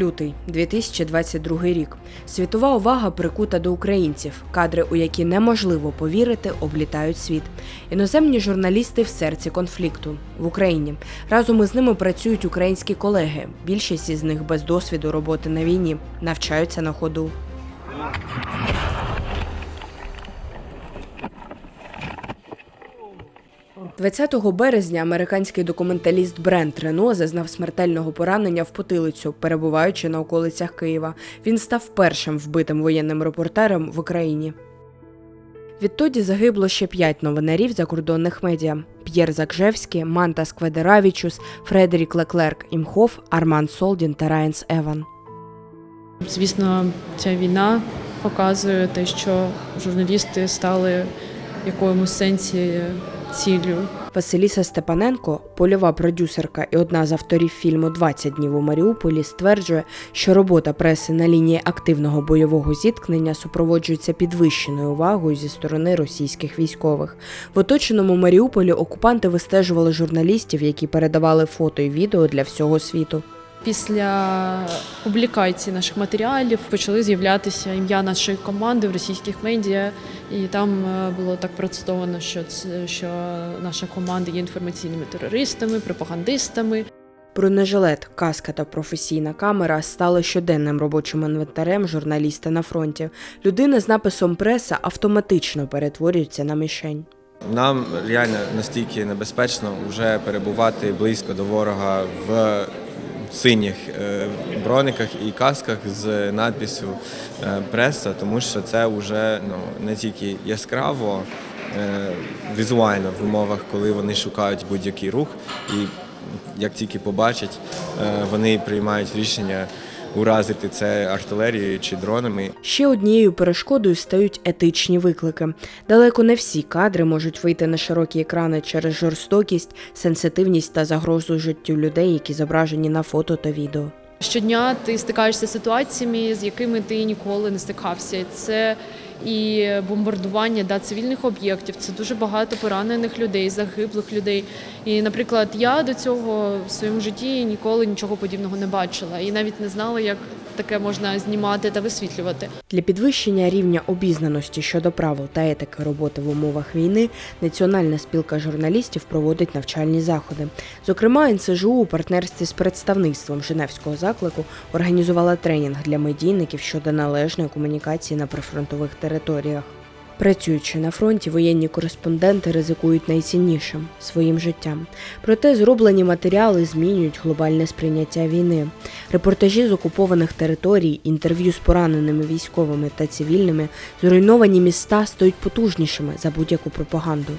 Лютий 2022 рік. Світова увага прикута до українців. Кадри, у які неможливо повірити, облітають світ. Іноземні журналісти в серці конфлікту в Україні. Разом із ними працюють українські колеги. Більшість із них без досвіду роботи на війні, навчаються на ходу. – 20 березня американський документаліст Брент Рено зазнав смертельного поранення в потилицю, перебуваючи на околицях Києва. Він став першим вбитим воєнним репортером в Україні. Відтоді загибло ще п'ять новинарів закордонних медіа: П'єр Закжевський, Мантас Кведеравічус, Фредерік Леклерк Імхоф, Арман Солдін та Райанс Еван. Звісно, ця війна показує те, що журналісти стали в якомусь сенсі ціллю. Василіса Степаненко, польова продюсерка і одна з авторів фільму «20 днів у Маріуполі, стверджує, що робота преси на лінії активного бойового зіткнення супроводжується підвищеною увагою зі сторони російських військових. В оточеному Маріуполі окупанти вистежували журналістів, які передавали фото і відео для всього світу. Після публікації наших матеріалів почали з'являтися ім'я нашої команди в російських медіа, і там е, було так процитовано, що що наша команда є інформаційними терористами, пропагандистами. Бронежилет, каска та професійна камера стали щоденним робочим інвентарем журналіста на фронті. Людина з написом преса автоматично перетворюється на мішень. Нам реально настільки небезпечно вже перебувати близько до ворога в синіх е, брониках і касках з надписю е, преса, тому що це вже ну, не тільки яскраво, е, візуально в умовах, коли вони шукають будь-який рух, і як тільки побачать, вони приймають рішення уразити це артилерією чи дронами. Ще однією перешкодою стають етичні виклики. Далеко не всі кадри можуть вийти на широкі екрани через жорстокість, сенситивність та загрозу життю людей, які зображені на фото та відео. Щодня ти стикаєшся з ситуаціями, з якими ти ніколи не стикався. Це і бомбардування да, цивільних об'єктів, це дуже багато поранених людей, загиблих людей. І, наприклад, я до цього в своєму житті ніколи нічого подібного не бачила і навіть не знала, як таке можна знімати та висвітлювати. Для підвищення рівня обізнаності щодо правил та етики роботи в умовах війни Національна спілка журналістів проводить навчальні заходи. Зокрема, НСЖУ у партнерстві з представництвом Женевського заклику організувала тренінг для медійників щодо належної комунікації на прифронтових територіях. Працюючи на фронті, воєнні кореспонденти ризикують найціннішим своїм життям. Проте зроблені матеріали змінюють глобальне сприйняття війни. Репортажі з окупованих територій, інтерв'ю з пораненими військовими та цивільними, зруйновані міста стають потужнішими за будь-яку пропаганду.